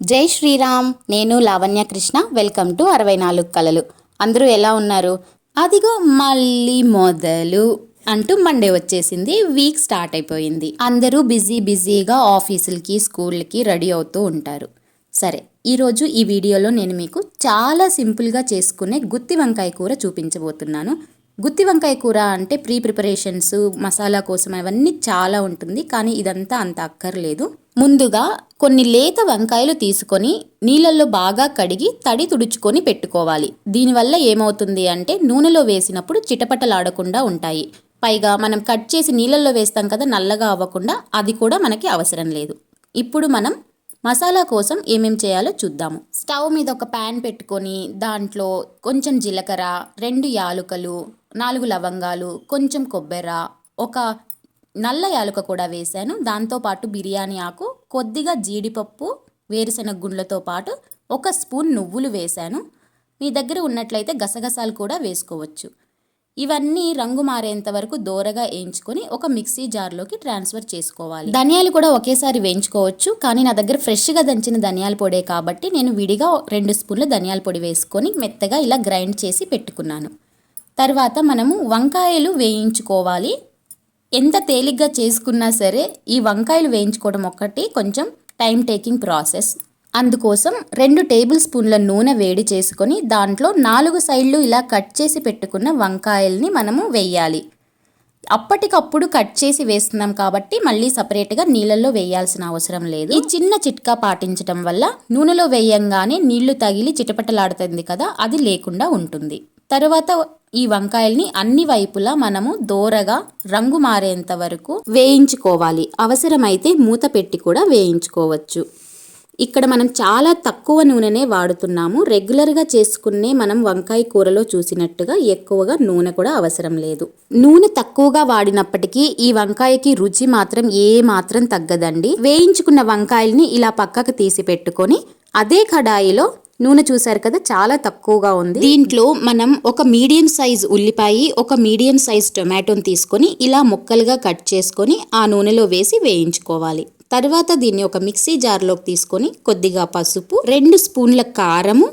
జై శ్రీరామ్ నేను Lavanya Krishna. Welcome to అరవై నాలుగు కళలు అందరూ ఎలా ఉన్నారు? అదిగో మళ్ళీ మొదలు అంటూ మండే వచ్చేసింది. వీక్ స్టార్ట్ అయిపోయింది. అందరూ బిజీ బిజీగా ఆఫీసులకి స్కూళ్ళకి రెడీ అవుతూ ఉంటారు. సరే ఈరోజు ఈ వీడియోలో నేను మీకు చాలా సింపుల్గా చేసుకునే గుత్తి వంకాయ కూర చూపించబోతున్నాను. గుత్తి వంకాయ కూర అంటే ప్రీ ప్రిపరేషన్స్ మసాలా కోసం అవన్నీ చాలా ఉంటుంది. కానీ ఇదంతా అంత అక్కర్లేదు. ముందుగా కొన్ని లేత వంకాయలు తీసుకొని నీళ్ళల్లో బాగా కడిగి తడి తుడుచుకొని పెట్టుకోవాలి. దీనివల్ల ఏమవుతుంది అంటే నూనెలో వేసినప్పుడు చిటపటలాడకుండా ఉంటాయి. పైగా మనం కట్ చేసి నీళ్ళల్లో వేస్తాం కదా నల్లగా అవ్వకుండా అది కూడా మనకి అవసరం లేదు. ఇప్పుడు మనం మసాలా కోసం ఏమేం చేయాలో చూద్దాము. స్టవ్ మీద ఒక ప్యాన్ పెట్టుకొని దాంట్లో కొంచెం జీలకర్ర రెండు యాలుకలు నాలుగు లవంగాలు కొంచెం కొబ్బెర ఒక నల్ల యాలుక కూడా వేశాను. దాంతోపాటు బిర్యానీ ఆకు కొద్దిగా జీడిపప్పు వేరుశెనగ గుండ్లతో పాటు ఒక స్పూన్ నువ్వులు వేశాను. మీ దగ్గర ఉన్నట్లయితే గసగసాలు కూడా వేసుకోవచ్చు. ఇవన్నీ రంగు మారేంత వరకు దోరగా వేయించుకొని ఒక మిక్సీ జార్లోకి ట్రాన్స్ఫర్ చేసుకోవాలి. ధనియాలు కూడా ఒకేసారి వేయించుకోవచ్చు కానీ నా దగ్గర ఫ్రెష్గా దంచిన ధనియాల పొడే కాబట్టి నేను విడిగా రెండు స్పూన్లు ధనియాల పొడి వేసుకొని మెత్తగా ఇలా గ్రైండ్ చేసి పెట్టుకున్నాను. తర్వాత మనము వంకాయలు వేయించుకోవాలి. ఎంత తేలిగ్గా చేసుకున్నా సరే ఈ వంకాయలు వేయించుకోవడం ఒక్కటి కొంచెం టైం టేకింగ్ ప్రాసెస్ అందుకోసం రెండు టేబుల్ స్పూన్ల నూనె వేడి చేసుకొని దాంట్లో నాలుగు సైడ్లు ఇలా కట్ చేసి పెట్టుకున్న వంకాయల్ని మనము వేయాలి. అప్పటికప్పుడు కట్ చేసి వేస్తున్నాం కాబట్టి మళ్ళీ సపరేట్గా నీళ్ళల్లో వేయాల్సిన అవసరం లేదు. ఈ చిన్న చిట్కా పాటించడం వల్ల నూనెలో వేయంగానే నీళ్ళు తగిలి చిటపటలాడుతుంది కదా అది లేకుండా ఉంటుంది. తర్వాత ఈ వంకాయల్ని అన్ని వైపులా మనము దోరగా రంగు మారేంత వరకు వేయించుకోవాలి. అవసరమైతే మూత పెట్టి కూడా వేయించుకోవచ్చు. ఇక్కడ మనం చాలా తక్కువ నూనెనే వాడుతున్నాము. రెగ్యులర్గా చేసుకునే మనం వంకాయ కూరలో చూసినట్టుగా ఎక్కువగా నూనె కూడా అవసరం లేదు. నూనె తక్కువగా వాడినప్పటికీ ఈ వంకాయకి రుచి మాత్రం ఏ మాత్రం తగ్గదండి. వేయించుకున్న వంకాయల్ని ఇలా పక్కకు తీసి పెట్టుకొని అదే కడాయిలో నూనె చూసారు కదా చాలా తక్కువగా ఉంది. దీంట్లో మనం ఒక మీడియం సైజ్ ఉల్లిపాయ ఒక మీడియం సైజ్ టొమాటోని తీసుకొని ఇలా ముక్కలుగా కట్ చేసుకొని ఆ నూనెలో వేసి వేయించుకోవాలి. తర్వాత దీన్ని ఒక మిక్సీ జార్లోకి తీసుకొని కొద్దిగా పసుపు రెండు స్పూన్ల కారము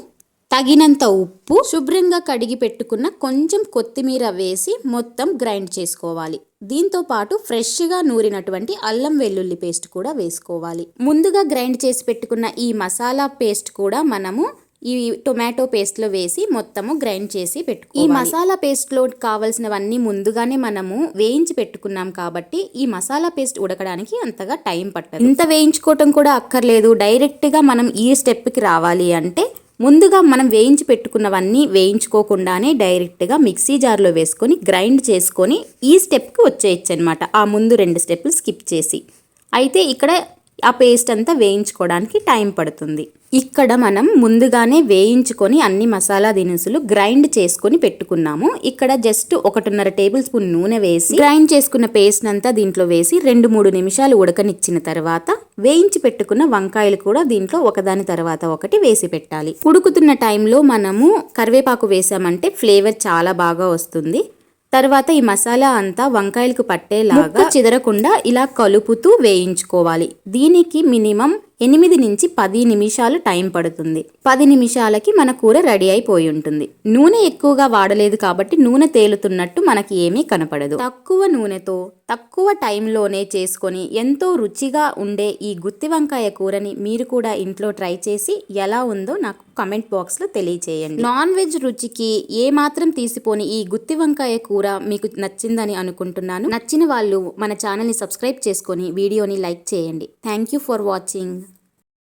తగినంత ఉప్పు శుభ్రంగా కడిగి పెట్టుకున్న కొంచెం కొత్తిమీర వేసి మొత్తం గ్రైండ్ చేసుకోవాలి. దీంతో పాటు ఫ్రెష్గా నూరినటువంటి అల్లం వెల్లుల్లి పేస్ట్ కూడా వేసుకోవాలి. ముందుగా గ్రైండ్ చేసి పెట్టుకున్న ఈ మసాలా పేస్ట్ కూడా మనము ఈ టొమాటో పేస్ట్లో వేసి మొత్తము గ్రైండ్ చేసి పెట్టు ఈ మసాలా పేస్ట్లో కావాల్సినవన్నీ ముందుగానే మనము వేయించి పెట్టుకున్నాం కాబట్టి ఈ మసాలా పేస్ట్ ఉడకడానికి అంతగా టైం పట్టదు. ఇంత వేయించుకోవటం కూడా అక్కర్లేదు. డైరెక్ట్గా మనం ఈ స్టెప్కి రావాలి అంటే ముందుగా మనం వేయించి పెట్టుకున్నవన్నీ వేయించుకోకుండానే డైరెక్ట్గా మిక్సీ జార్లో వేసుకొని గ్రైండ్ చేసుకొని ఈ స్టెప్కి వచ్చేయచ్చు అనమాట ఆ ముందు రెండు స్టెప్లు స్కిప్ చేసి. అయితే ఇక్కడ ఆ పేస్ట్ అంతా వేయించుకోవడానికి టైం పడుతుంది. ఇక్కడ మనం ముందుగానే వేయించుకొని అన్ని మసాలా దినుసులు గ్రైండ్ చేసుకొని పెట్టుకున్నాము. ఇక్కడ జస్ట్ ఒకటిన్నర టేబుల్ స్పూన్ నూనె వేసి గ్రైండ్ చేసుకున్న పేస్ట్ అంతా దీంట్లో వేసి రెండు మూడు నిమిషాలు ఉడకనిచ్చిన తర్వాత వేయించి పెట్టుకున్న వంకాయలు కూడా దీంట్లో ఒకదాని తర్వాత ఒకటి వేసి పెట్టాలి. ఉడుకుతున్న టైంలో మనము కరివేపాకు వేసామంటే ఫ్లేవర్ చాలా బాగా వస్తుంది. తర్వాత ఈ మసాలా అంతా వంకాయలకు పట్టేలాగా చిదరకుండా ఇలా కలుపుతూ వేయించుకోవాలి. దీనికి మినిమం ఎనిమిది నుంచి పది నిమిషాలు టైం పడుతుంది. పది నిమిషాలకి మన కూర రెడీ అయిపోయి ఉంటుంది. నూనె ఎక్కువగా వాడలేదు కాబట్టి నూనె తేలుతున్నట్టు మనకి ఏమీ కనపడదు. తక్కువ నూనెతో తక్కువ టైంలోనే చేసుకొని ఎంతో రుచిగా ఉండే ఈ గుత్తి వంకాయ కూరని మీరు కూడా ఇంట్లో ట్రై చేసి ఎలా ఉందో నాకు కమెంట్ బాక్స్లో తెలియచేయండి. నాన్ వెజ్ రుచికి ఏ మాత్రం తీసిపోని ఈ గుత్తి వంకాయ కూర మీకు నచ్చిందని అనుకుంటున్నాను. నచ్చిన వాళ్ళు మన ఛానల్ని సబ్స్క్రైబ్ చేసుకొని వీడియోని లైక్ చేయండి. Thank you for watching.